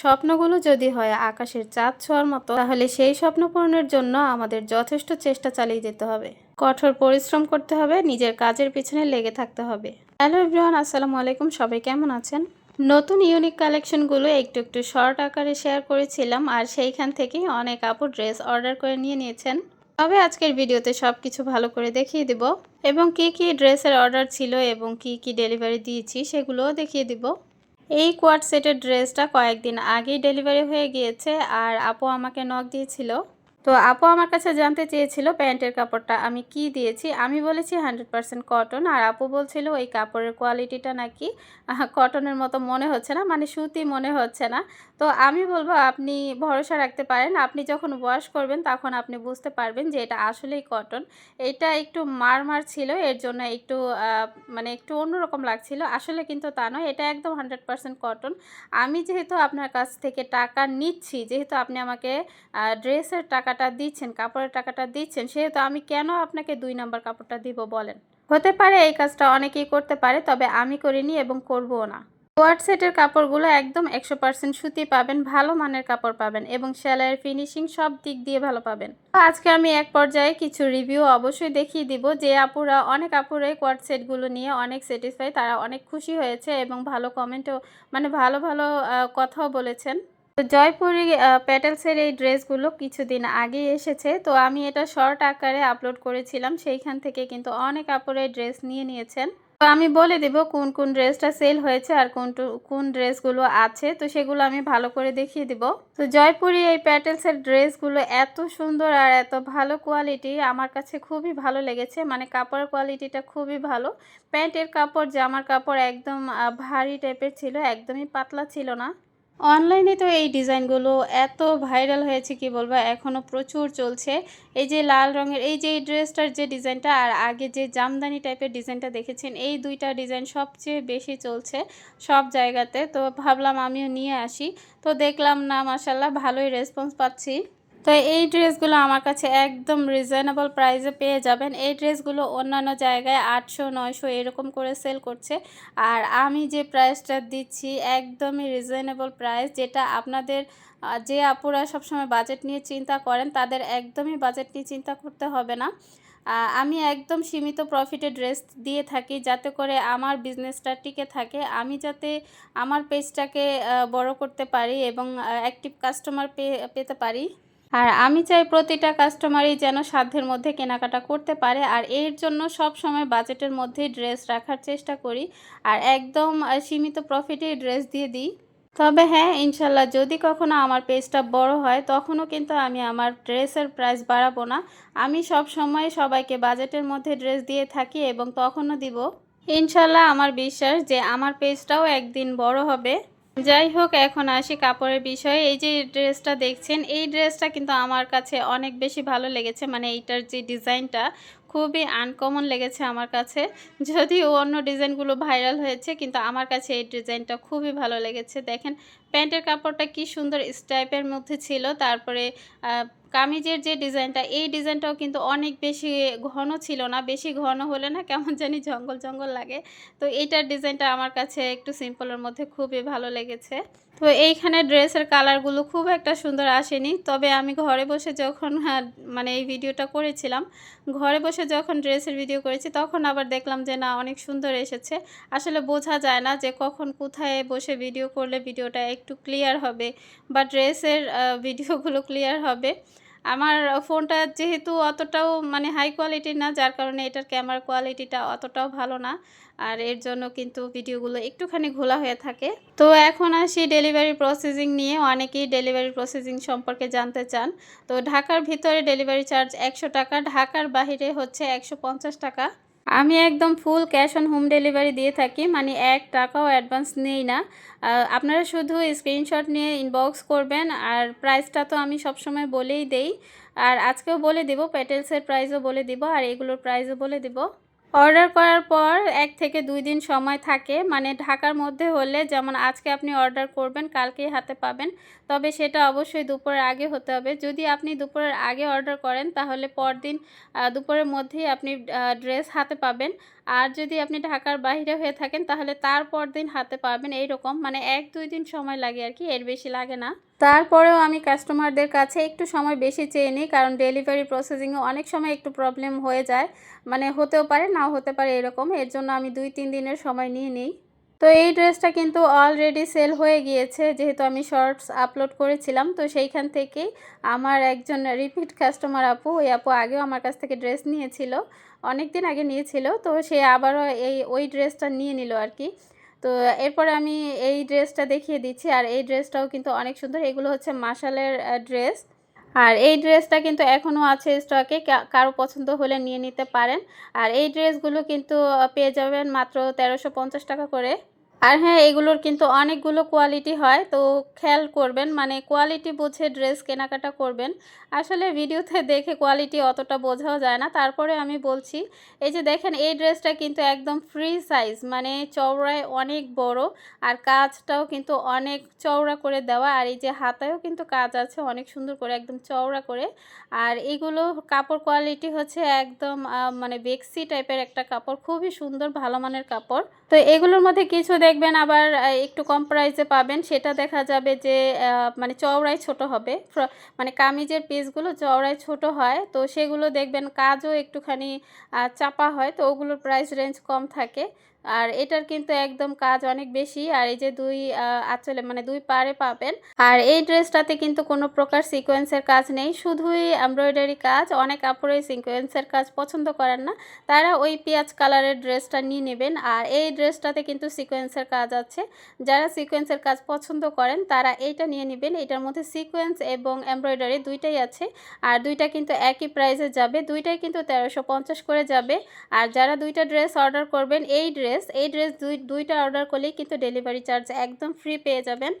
স্বপ্নগুলো যদি হয় আকাশের চাঁদ ছোঁয়ার মতো, তাহলে সেই স্বপ্ন পূরণের জন্য আমাদের যথেষ্ট চেষ্টা চালিয়ে যেতে হবে। কঠোর পরিশ্রম করতে হবে, নিজের কাজের পিছনে লেগে থাকতে হবে। হ্যালো এভরিওয়ান, আসসালামু আলাইকুম, সবাই কেমন আছেন? নতুন ইউনিক কালেকশনগুলো একটু একটু শর্ট আকারে শেয়ার করেছিলাম, আর সেইখান থেকেই অনেক আপু ড্রেস অর্ডার করে নিয়ে নিয়েছেন। তবে আজকের ভিডিওতে সব কিছু ভালো করে দেখিয়ে দিব, এবং কি কি ড্রেসের অর্ডার ছিল এবং কি কি ডেলিভারি দিয়েছি সেগুলোও দেখিয়ে দিব। এই কোয়াড সেটের ড্রেসটা কয়েকদিন আগেই ডেলিভারি হয়ে গিয়েছে আর আপু আমাকে নক দিয়েছিল। তো আপু আমার কাছে জানতে চেয়েছিল প্যান্টের কাপড়টা আমি কি দিয়েছি? আমি বলেছি হান্ড্রেড পারসেন্ট কটন আর আপু বলছিল ওই কাপড়ের কোয়ালিটিটা নাকি কটনের মতো মনে হচ্ছে না মানে সুতি মনে হচ্ছে না। তো আমি বলব আপনি ভরসা রাখতে পারেন, আপনি যখন ওয়াশ করবেন তখন আপনি বুঝতে পারবেন যে এটা আসলেই কটন। এটা একটু মার মার ছিল, এর জন্য একটু মানে একটু অন্যরকম লাগছিল। আসলে কিন্তু তা নয়, এটা একদম হান্ড্রেড পারসেন্ট কটন। আমি যেহেতু আপনার কাছ থেকে টাকা নিচ্ছি, যেহেতু আপনি আমাকে ড্রেসের টাকাটা দিচ্ছেন, কাপড়ের টাকাটা দিচ্ছেন, সেহেতু আমি কেন আপনাকে দুই নাম্বার কাপড়টা দিব বলেন? হতে পারে এই কাজটা অনেকেই করতে পারে, তবে আমি করিনি এবং করবও না। কোয়ার সেটের কাপড়গুলো একদম একশো পার্সেন্ট সুতি পাবেন, ভালো মানের কাপড় পাবেন এবং সেলাইয়ের ফিনিশিং সব দিক দিয়ে ভালো পাবেন। আজকে আমি এক পর্যায়ে কিছু রিভিউ অবশ্যই দেখিয়ে দিব যে আপুরা, অনেক আপুরাই কোয়ার সেটগুলো নিয়ে অনেক স্যাটিসফাই তারা অনেক খুশি হয়েছে এবং ভালো কমেন্টও মানে ভালো ভালো কথাও বলেছেন। তো জয়পুরি প্যাটেলসের এই ড্রেসগুলো কিছুদিন আগে এসেছে। তো আমি এটা শর্ট আকারে আপলোড করেছিলাম, সেইখান থেকে কিন্তু অনেক কাপড়ে ড্রেস নিয়ে নিয়েছেন। তো আমি বলে দেব কোন কোন ড্রেসটা সেল হয়েছে আর কোন কোন ড্রেসগুলো আছে, তো সেগুলো আমি ভালো করে দেখিয়ে দিব। তো জয়পুরি এই প্যাটেলসের ড্রেসগুলো এত সুন্দর আর এত ভালো কোয়ালিটি আমার কাছে খুবই ভালো লেগেছে। মানে কাপড়ের কোয়ালিটিটা খুবই ভালো। প্যান্টের কাপড়, জামার কাপড় একদম ভারী টাইপের ছিল, একদমই পাতলা ছিল না। অনলাইনে তো এই ডিজাইনগুলো এত ভাইরাল হয়েছে, কি বলব? এখনও প্রচুর চলছে। এই যে লাল রঙের, এই যে ড্রেসটার যে ডিজাইনটা আর আগে যে জামদানি টাইপের ডিজাইনটা দেখেছেন, এই দুইটা ডিজাইন সবচেয়ে বেশি চলছে সব জায়গাতে। তো ভাবলাম আমিও নিয়ে আসি। তো দেখলাম না মাসাল্লাহ ভালোই রেসপন্স পাচ্ছি। তো এই ড্রেসগুলো আমার কাছে একদম রিজনেবল প্রাইসে পেয়ে যাবেন। এই ড্রেসগুলো অন্যান্য জায়গায় আটশো, নয়শো এরকম করে সেল করছে। আর আমি যে প্রাইসটা দিচ্ছি একদমই রিজনেবল প্রাইস যেটা আপনাদের যে আপুরা সবসময় বাজেট নিয়ে চিন্তা করেন, তাদের একদমই বাজেট নিয়ে চিন্তা করতে হবে না। আমি একদম সীমিত প্রফিটে ড্রেস দিয়ে থাকি, যাতে করে আমার বিজনেসটা টিকে থাকে। আমি যাতে আমার পেজটাকে বড় করতে পারি এবং অ্যাক্টিভ কাস্টমার পেতে পারি। আর আমি চাই প্রতিটা কাস্টমারই যেন সাধ্যের মধ্যে কেনাকাটা করতে পারে আর এর জন্য সব সময় বাজেটের মধ্যে ড্রেস রাখার চেষ্টা করি আর একদম সীমিত প্রফিটে ড্রেস দিয়ে দিই। তবে হ্যাঁ ইনশাল্লাহ যদি কখনো আমার পেজটা বড় হয়, তখনও কিন্তু আমি আমার ড্রেসের প্রাইস বাড়াবো না। আমি সব সময় সবাইকে বাজেটের মধ্যে ড্রেস দিয়ে থাকি এবং তখনও দিব। ইনশাল্লাহ আমার বিশ্বাস যে আমার পেজটাও একদিন বড় হবে। যাই হোক এখন আসি কাপড়ের বিষয়ে। এই যে ড্রেসটা দেখছেন, এই ড্রেসটা কিন্তু আমার কাছে অনেক বেশি ভালো লেগেছে। মানে এইটার যে ডিজাইনটা খুবই আনকমন লেগেছে আমার কাছে। যদিও অন্য ডিজাইনগুলো ভাইরাল হয়েছে, কিন্তু আমার কাছে এই ডিজাইনটা খুবই ভালো লেগেছে। দেখেন, প্যান্টের কাপড়টা কি সুন্দর স্টাইপের মধ্যে ছিল। তারপরে কামিজের যে ডিজাইনটা, এই ডিজাইনটাও কিন্তু অনেক বেশি ঘন ছিল না, বেশি ঘন হলে না কেমন জানি জঙ্গল জঙ্গল লাগে। তো এইটার ডিজাইনটা আমার কাছে একটু সিম্পলের মধ্যে খুবই ভালো লেগেছে। তো এইখানে ড্রেসের কালারগুলো খুব একটা সুন্দর আসেনি। তবে আমি ঘরে বসে যখন হ্যাঁ, মানে এই ভিডিওটা করেছিলাম ঘরে বসে যখন ড্রেসের ভিডিও করেছি তখন আবার দেখলাম যে না অনেক সুন্দর এসেছে। আসলে বোঝা যায় না যে কখন কোথায় বসে ভিডিও করলে ভিডিওটা একটু ক্লিয়ার হবে বা ড্রেসের ভিডিওগুলো ক্লিয়ার হবে। আমার ফোনটা যেহেতু অতটাও মানে হাই কোয়ালিটির না, যার কারণে এটার ক্যামেরা কোয়ালিটিটা অতটাও ভালো না। আর এর জন্য কিন্তু ভিডিওগুলো একটুখানি ঘোলা হয়ে থাকে। তো এখন আসি ডেলিভারি প্রসেসিং নিয়ে। অনেকেই ডেলিভারি প্রসেসিং সম্পর্কে জানতে চান। তো ঢাকার ভিতরে ডেলিভারি চার্জ একশো টাকা, ঢাকার বাহিরে হচ্ছে একশো পঞ্চাশ টাকা। আমি একদম full cash on home delivery দিয়ে থাকি মানে এক টাকাও অ্যাডভান্স নেই না। আপনারা শুধু স্ক্রিনশট নিয়ে ইনবক্স করবেন, আর প্রাইসটা তো আমি সবসময় বলেই দেই। আর আজকেও বলে দিব পেটেলসের প্রাইসও বলে দিব, আর এগুলোর প্রাইসও বলে দিব। অর্ডার করার পর এক থেকে দুই দিন সময় থাকে মানে ঢাকার মধ্যে হলে যেমন আজকে আপনি অর্ডার করবেন, কালকেই হাতে পাবেন। তবে সেটা অবশ্যই দুপুরের আগে হতে হবে। যদি আপনি দুপুরের আগে অর্ডার করেন, তাহলে পরদিন দুপুরের মধ্যেই আপনি ড্রেস হাতে পাবেন। আর যদি আপনি ঢাকার বাইরে হয়ে থাকেন, তাহলে তারপর দিন হাতে পাবেন এইরকম। মানে এক, দুই দিন সময় লাগে আর কি, এর বেশি লাগে না। তারপরেও আমি কাস্টমারদের কাছে একটু সময় বেশি চেয়ে নিই, কারণ ডেলিভারি প্রসেসিংয়ে অনেক সময় একটু প্রবলেম হয়ে যায়। মানে হতেও পারে, নাও হতে পারে এরকম। এর জন্য আমি দুই, তিন দিনের সময় নিয়ে নিই। তো এই ড্রেসটা কিন্তু অলরেডি সেল হয়ে গিয়েছে, যেহেতু আমি শর্টস আপলোড করেছিলাম। তো সেইখান থেকেই আমার একজন রিপিট কাস্টমার আপু, ওই আপু আগেও আমার কাছ থেকে ড্রেস নিয়েছিল অনেক দিন আগে নিয়েছিল। তো সে আবারও এই, ওই ড্রেসটা নিয়ে নিল আর কি তো এরপরে আমি এই ড্রেসটা দেখিয়ে দিচ্ছি, আর এই ড্রেসটাও কিন্তু অনেক সুন্দর। এগুলো হচ্ছে মাসালের ড্রেস আর এই ড্রেসটা কিন্তু এখনও আছে স্টকে কারও পছন্দ হলে নিয়ে নিতে পারেন। আর এই ড্রেসগুলো কিন্তু পেয়ে যাবেন মাত্র তেরোশো টাকা করে। আর হ্যাঁ এগুলোর কিন্তু অনেকগুলো কোয়ালিটি হয়, তো খেয়াল করবেন মানে কোয়ালিটি বুঝে ড্রেস কেনাকাটা করবেন। আসলে ভিডিওতে দেখে কোয়ালিটি অতটা বোঝাও যায় না। তারপরে আমি বলছি, এই যে দেখেন, এই ড্রেসটা কিন্তু একদম ফ্রি সাইজ মানে চওড়ায় অনেক বড়, আর কাজটাও কিন্তু অনেক চওড়া করে দেওয়া, আর এই যে হাতায়ও কিন্তু কাজ আছে, অনেক সুন্দর করে একদম চওড়া করে। আর এগুলো কাপড় কোয়ালিটি হচ্ছে একদম মানে বেক্সি টাইপের একটা কাপড়, খুবই সুন্দর, ভালো মানের কাপড়। তো এগুলোর মধ্যে কিছু দেখবেন আবার একটু কম প্রাইসে পাবেন। সেটা দেখা যাবে যে মানে চওড়ায় ছোট হবে। মানে কামিজের পিসগুলো চওড়ায় ছোট হয়। তো সেগুলো দেখবেন কাজও একটুখানি চাপা হয়। তো ওগুলোর প্রাইস রেঞ্জ কম থাকে। আর এটার কিন্তু একদম কাজ অনেক বেশি। আর এই যে দুই আঁচলে মানে দুই পারে পাবেন। আর এই ড্রেসটাতে কিন্তু কোনো প্রকার সিকোয়েন্সের কাজ নেই। শুধুই এমব্রয়ডারি কাজ। অনেক আপুরই সিকোয়েন্সের কাজ পছন্দ করেন না। তারা ওই পেঁয়াজ কালারের ড্রেসটা নিয়ে নেবেন। আর এই ড্রেসটাতে কিন্তু সিকোয়েন্সের কাজ আছে। যারা সিকোয়েন্সের কাজ পছন্দ করেন, তারা এইটা নিয়ে নেবেন। এটার মধ্যে সিকোয়েন্স এবং এমব্রয়ডারি দুইটাই আছে। আর দুইটা কিন্তু একই প্রাইসে যাবে। দুইটাই কিন্তু তেরোশো করে যাবে। আর যারা দুইটা ড্রেস অর্ডার করবেন, এই ড্রেস ড্রেস, এই ড্রেস দুই, দুইটা অর্ডার করলেই কিন্তু ডেলিভারি চার্জ একদম ফ্রি পেয়ে যাবেন।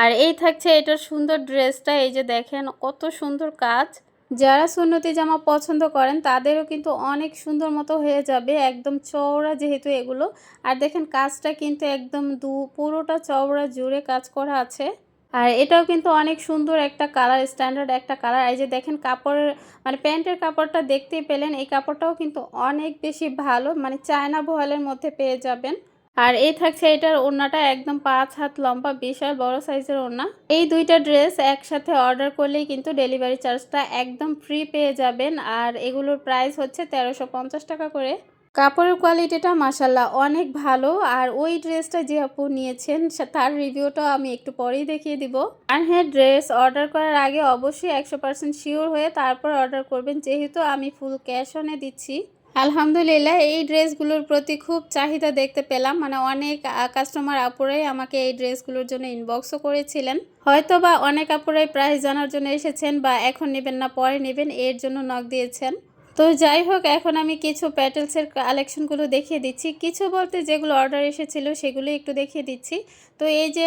আর এই থাকছে এটার সুন্দর ড্রেসটা, এই যে দেখেন কত সুন্দর কাজ। যারা সুন্নতি জামা পছন্দ করেন, তাদেরও কিন্তু অনেক সুন্দর মতো হয়ে যাবে, একদম চওড়া যেহেতু এগুলো। আর দেখেন কাজটা কিন্তু একদম দু, পুরোটা চওড়া জুড়ে কাজ করা আছে। আর এটাও কিন্তু অনেক সুন্দর একটা কালার, স্ট্যান্ডার্ড একটা কালার। এই যে দেখেন কাপড়ের মানে প্যান্টের কাপড়টা দেখতেই পেলেন, এই কাপড়টাও কিন্তু অনেক বেশি ভালো মানে চায়না ভোয়ালের মধ্যে পেয়ে যাবেন। আর এই থাকছে এটার ওড়নাটা, একদম পাঁচ হাত লম্বা, বিশাল, বড় সাইজের ওড়না। এই দুইটা ড্রেস একসাথে অর্ডার করলেই কিন্তু ডেলিভারি চার্জটা একদম ফ্রি পেয়ে যাবেন। আর এগুলোর প্রাইস হচ্ছে তেরোশো টাকা করে। কাপড়ের কোয়ালিটিটা মাসাল্লাহ অনেক ভালো আর ওই ড্রেসটা যে আপু নিয়েছেন তার রিভিউটা আমি একটু পরেই দেখিয়ে দিব। আর হ্যাঁ ড্রেস অর্ডার করার আগে অবশ্যই একশো পার্সেন্ট শিওর হয়ে তারপর অর্ডার করবেন, যেহেতু আমি ফুল ক্যাশ অনে দিচ্ছি। আলহামদুলিল্লাহ, এই ড্রেসগুলোর প্রতি খুব চাহিদা দেখতে পেলাম মানে অনেক কাস্টমার আপুরাই আমাকে এই ড্রেসগুলোর জন্য ইনবক্সও করেছিলেন। হয়তো বা অনেক আপুরাই প্রাইস জানার জন্য এসেছেন বা এখন নেবেন না, পরে নেবেন, এর জন্য নক দিয়েছেন। তো যাই হোক, এখন আমি কিছু প্যাটেলসের কালেকশনগুলো দেখিয়ে দিচ্ছি। কিছু বলতে যেগুলো অর্ডার এসেছিল সেগুলো একটু দেখিয়ে দিচ্ছি। তো এই যে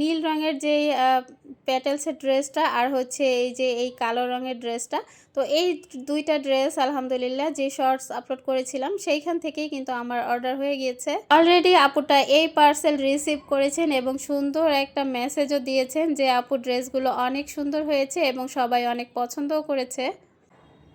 নীল রঙের যে প্যাটেলসের ড্রেসটা আর হচ্ছে এই যে, এই কালো রঙের ড্রেসটা তো এই দুইটা ড্রেস আলহামদুলিল্লাহ যে শর্টস আপলোড করেছিলাম সেইখান থেকেই কিন্তু আমার অর্ডার হয়ে গিয়েছে। অলরেডি আপুটা এই পার্সেল রিসিভ করেছেন এবং সুন্দর একটা মেসেজও দিয়েছেন যে, আপু ড্রেসগুলো অনেক সুন্দর হয়েছে এবং সবাই অনেক পছন্দও করেছে।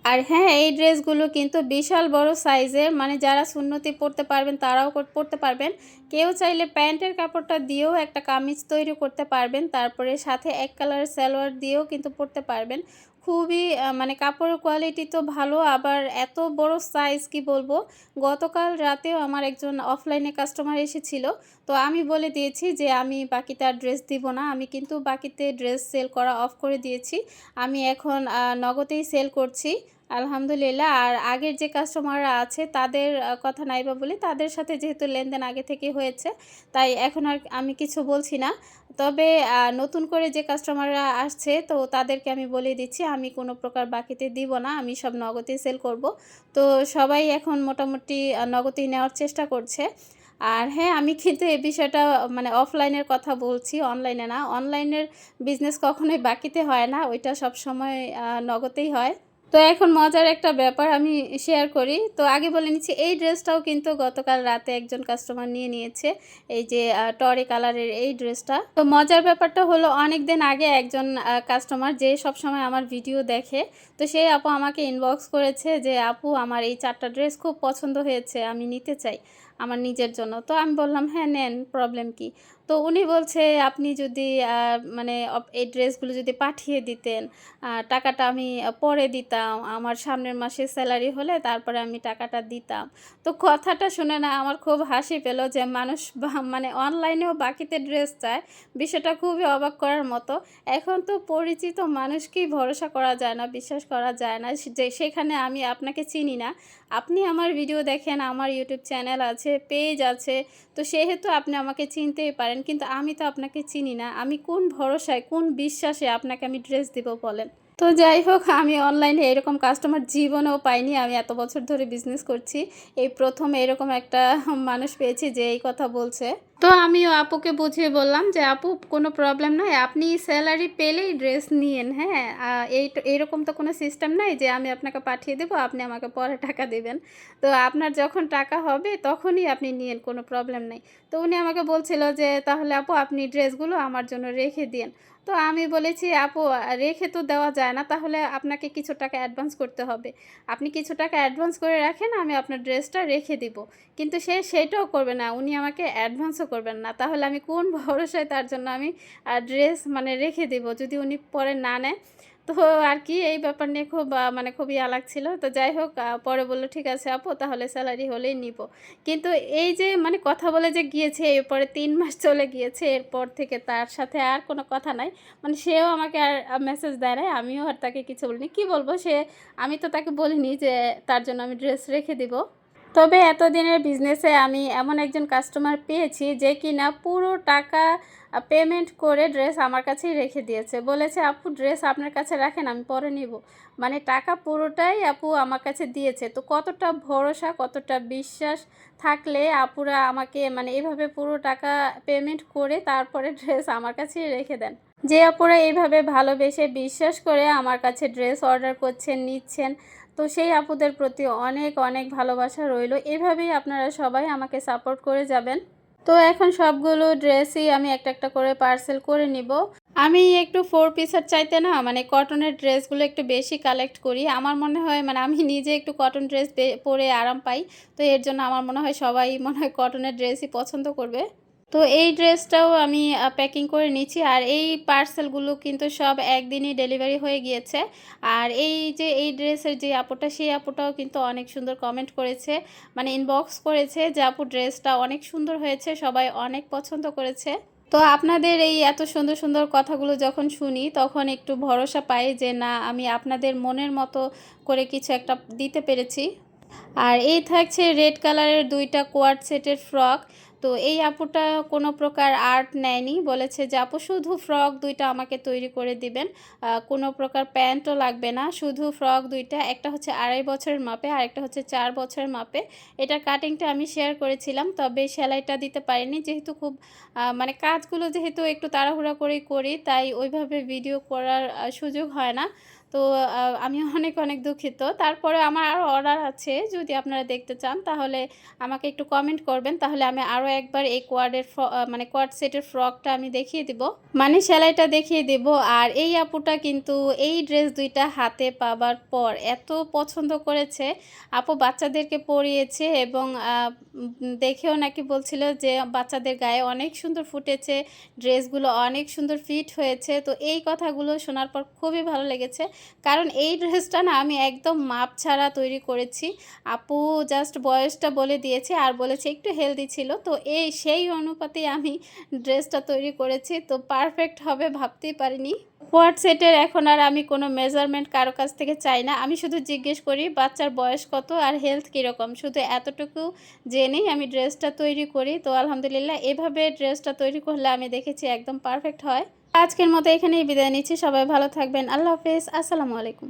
আর হ্যাঁ এই ড্রেসগুলো কিন্তু বিশাল বড় সাইজের মানে যারা সুন্নতি পরতে পারবেন তারাও পরতে পারবেন। কেউ চাইলে প্যান্টের কাপড়টা দিয়েও একটা কামিজ তৈরি করতে পারবেন, তারপরে সাথে এক কালারের সালোয়ার দিয়েও কিন্তু পরতে পারবেন। খুবই মানে কাপড়ের কোয়ালিটি তো ভালো, আবার এত বড় সাইজ কি বলব? গতকাল রাতেও আমার একজন অফলাইনে কাস্টমার এসেছিল, তো আমি বলে দিয়েছি যে আমি বাকিতে আর ড্রেস দিব না, আমি কিন্তু বাকিতে ড্রেস সেল করা অফ করে দিয়েছি। আমি এখন নগদেই সেল করছি। আলহামদুলিল্লাহ। আর আগের যে কাস্টমাররা আছে, তাদের কথা নাই বা বলি, তাদের সাথে যেহেতু লেনদেন আগে থেকে হয়েছে, তাই এখন আর আমি কিছু বলছি না। তবে নতুন করে যে কাস্টমাররা আসছে, তো তাদেরকে আমি বলে দিচ্ছি, আমি কোনো প্রকার বাকিতে দিব না, আমি সব নগদে সেল করব। তো সবাই এখন মোটামুটি নগদেই নেওয়ার চেষ্টা করছে। আর হ্যাঁ আমি কিন্তু এই বিষয়টা মানে অফলাইনের কথা বলছি অনলাইনে না। অনলাইনের বিজনেস কখনোই বাকিতে হয় না, ওইটা সব সময় নগদেই হয়। তো এখন মজার একটা ব্যাপার আমি শেয়ার করি। তো আগে বলে নিচ্ছি, এই ড্রেসটাও কিন্তু গতকাল রাতে একজন কাস্টমার নিয়ে নিয়েছে, এই যে টরে কালারের এই ড্রেসটা। তো মজার ব্যাপারটা হলো অনেক দিন আগে একজন কাস্টমার যে সব সময় আমার ভিডিও দেখে, তো সেই আপু আমাকে ইনবক্স করেছে যে, আপু, আমার এই চারটা ড্রেস খুব পছন্দ হয়েছে, আমি নিতে চাই। আমার নিজের জন্য। তো আমি বললাম হ্যাঁ নেন প্রবলেম কি? তো উনি বলছে, আপনি যদি মানে এই ড্রেসগুলো যদি পাঠিয়ে দিতেন টাকাটা আমি পরে দিতাম, আমার সামনের মাসে স্যালারি হলে তারপরে আমি টাকাটা দিতাম। তো কথাটা শুনে না আমার খুব হাসি পেল যে মানুষ মানে অনলাইনেও বাকিতে ড্রেস চায়, বিষয়টা খুবই অবাক করার মতো। এখন তো পরিচিত মানুষকেই ভরসা করা যায় না, বিশ্বাস করা যায় না। যে, সেখানে আমি আপনাকে চিনি না। আপনি আমার ভিডিও দেখেন, আমার ইউটিউব চ্যানেল আছে। পেজ আছে তো সেহেতু আপনি আমাকে চিনতেই পারেন, কিন্তু আমি তো আপনাকে চিনি না। আমি কোন ভরসায়, কোন বিশ্বাসে আপনাকে আমি ড্রেস দিব বলেন? তো যাই হোক, আমি অনলাইনে এরকম কাস্টমার জীবনেও পাইনি। আমি এত বছর ধরে বিজনেস করছি। এই প্রথম এরকম একটা মানুষ পেয়েছি যে এই কথা বলছে। তো আমিও আপুকে বুঝিয়ে বললাম যে, আপু, কোনো প্রবলেম নয় আপনি স্যালারি পেলেই ড্রেস নিয়েন হ্যাঁ? এই এরকম তো কোনো সিস্টেম নাই যে আমি আপনাকে পাঠিয়ে দেবো, আপনি আমাকে পরে টাকা দেবেন। তো আপনার যখন টাকা হবে, তখনই আপনি নিয়েন, কোনো প্রবলেম নেই। তো উনি আমাকে বলছিল যে, তাহলে আপু, আপনি ড্রেসগুলো আমার জন্য রেখে দিন তো আমি বলেছি, আপু, রেখে তো দেওয়া যায় না। তাহলে আপনাকে কিছু টাকা অ্যাডভান্স করতে হবে। আপনি কিছু টাকা অ্যাডভান্স করে রাখেন, আমি আপনার ড্রেসটা রেখে দিব। কিন্তু সে সেটাও করবে না। উনি আমাকে অ্যাডভান্সও করবেন না। তাহলে আমি কোন ভরসায় তার জন্য আমি ড্রেস মানে রেখে দেব? যদি উনি পরে না নেয় তো আর কি এই ব্যাপার নিয়ে খুব মানে খুবই আলাগ ছিল তো যাই হোক পরে বলল, ঠিক আছে আপু, তাহলে স্যালারি হলেই নিব। কিন্তু এই যে মানে কথা বলে যে গিয়েছে, এরপরে তিন মাস চলে গিয়েছে, এরপর থেকে তার সাথে আর কোনো কথা নাই। মানে সেও আমাকে আর মেসেজ দেয় নাই, আমিও আর তাকে কিছু বলিনি। কি বলব, সে, আমি তো তাকে বলিনি যে তার জন্য আমি ড্রেস রেখে দিব। তবে এতদিনের বিজনেসে আমি এমন একজন কাস্টমার পেয়েছি যে কিনা পুরো টাকা পেমেন্ট করে ড্রেস আমার কাছেই রেখে দিয়েছে। বলেছে, আপু ড্রেস আপনার কাছে রাখেন, আমি পরে নিব। মানে টাকা পুরোটাই আপু আমার কাছে দিয়েছে। তো কতটা ভরসা, কতটা বিশ্বাস থাকলে আপুরা আমাকে মানে এভাবে পুরো টাকা পেমেন্ট করে তারপরে ড্রেস আমার কাছেই রেখে দেন? যে আপুরা এইভাবে ভালোবেসে বিশ্বাস করে আমার কাছে ড্রেস অর্ডার করছেন, নিচ্ছেন তো সেই আপুদের প্রতি অনেক অনেক ভালোবাসা রইল। এভাবেই আপনারা সবাই আমাকে সাপোর্ট করে যাবেন। তো এখন সবগুলো ড্রেসই আমি একটা একটা করে পার্সেল করে নিব। আমি একটু ফোর পিসের চাইতে না মানে কটনের ড্রেসগুলো একটু বেশি কালেক্ট করি। আমার মনে হয় মানে আমি নিজে একটু কটন ড্রেস পরে আরাম পাই। তো এর জন্য আমার মনে হয় সবাই মনে হয় কটনের ড্রেসই পছন্দ করবে। তো এই ড্রেসটাও আমি প্যাকিং করে নিচ্ছি আর এই পার্সেলগুলো কিন্তু সব একদিনই ডেলিভারি হয়ে গিয়েছে। আর এই যে, এই ড্রেসের যে আপুটা, সেই আপুটাও কিন্তু অনেক সুন্দর কমেন্ট করেছে মানে ইনবক্স করেছে যে, আপু, ড্রেসটা অনেক সুন্দর হয়েছে, সবাই অনেক পছন্দ করেছে। তো আপনাদের এই এত সুন্দর সুন্দর কথাগুলো যখন শুনি, তখন একটু ভরসা পাই যে, না, আমি আপনাদের মনের মতো করে কিছু একটা দিতে পেরেছি। আর এই থাকছে রেড কালারের দুইটা কোয়ার্ড সেটের ফ্রক তো এই আপুটা কোনো প্রকার আর্ট নেয়নি। বলেছে যে, আপু, শুধু ফ্রক দুইটা আমাকে তৈরি করে দিবেন। কোনো প্রকার প্যান্টও লাগবে না। শুধু ফ্রক দুইটা, একটা হচ্ছে আড়াই বছরের মাপে আর একটা হচ্ছে চার বছরের মাপে। এটার কাটিংটা আমি শেয়ার করেছিলাম, তবে সেলাইটা দিতে পারিনি। যেহেতু খুব মানে কাজগুলো যেহেতু একটু তাড়াহুড়া করেই করি, তাই ওইভাবে ভিডিও করার সুযোগ হয় না। তো আমি অনেক অনেক দুঃখিত। তারপরে আমার আরও অর্ডার আছে, যদি আপনারা দেখতে চান, তাহলে আমাকে একটু কমেন্ট করবেন। তাহলে আমি আরও একবার এই কোয়ার্ডের মানে কোয়ার্ড সেটের ফ্রকটা আমি দেখিয়ে দিব। মানে সেলাইটা দেখিয়ে দেব। আর এই আপুটা কিন্তু এই ড্রেস দুইটা হাতে পাবার পর এত পছন্দ করেছে। আপু বাচ্চাদেরকে পরিয়েছে এবং দেখেও নাকি বলছিল যে বাচ্চাদের গায়ে অনেক সুন্দর ফুটেছে, ড্রেসগুলো অনেক সুন্দর ফিট হয়েছে। তো এই কথাগুলো শোনার পর খুবই ভালো লেগেছে। কারণ এই ড্রেসটা না আমি একদম মাপ ছাড়া তৈরি করেছি। আপু জাস্ট বয়সটা বলে দিয়েছে আর বলেছে একটু হেলদি ছিল। তো এই সেই অনুপাতে আমি ড্রেসটা তৈরি করেছি। তো পারফেক্ট হবে ভাবতেই পারিনি। কোয়ার্ড সেটের এখন আর আমি কোনো মেজারমেন্ট কারও কাছ থেকে চাই না। আমি শুধু জিজ্ঞেস করি, বাচ্চার বয়স কত আর হেলথ কীরকম? শুধু এতটুকু জেনেই আমি ড্রেসটা তৈরি করি। তো আলহামদুলিল্লাহ, এভাবে ড্রেসটা তৈরি করলে আমি দেখেছি একদম পারফেক্ট হয়। আজকের মতো এখানেই বিদায় নিচ্ছি। সবাই ভালো থাকবেন। আল্লাহ হাফেজ। আসসালামু আলাইকুম।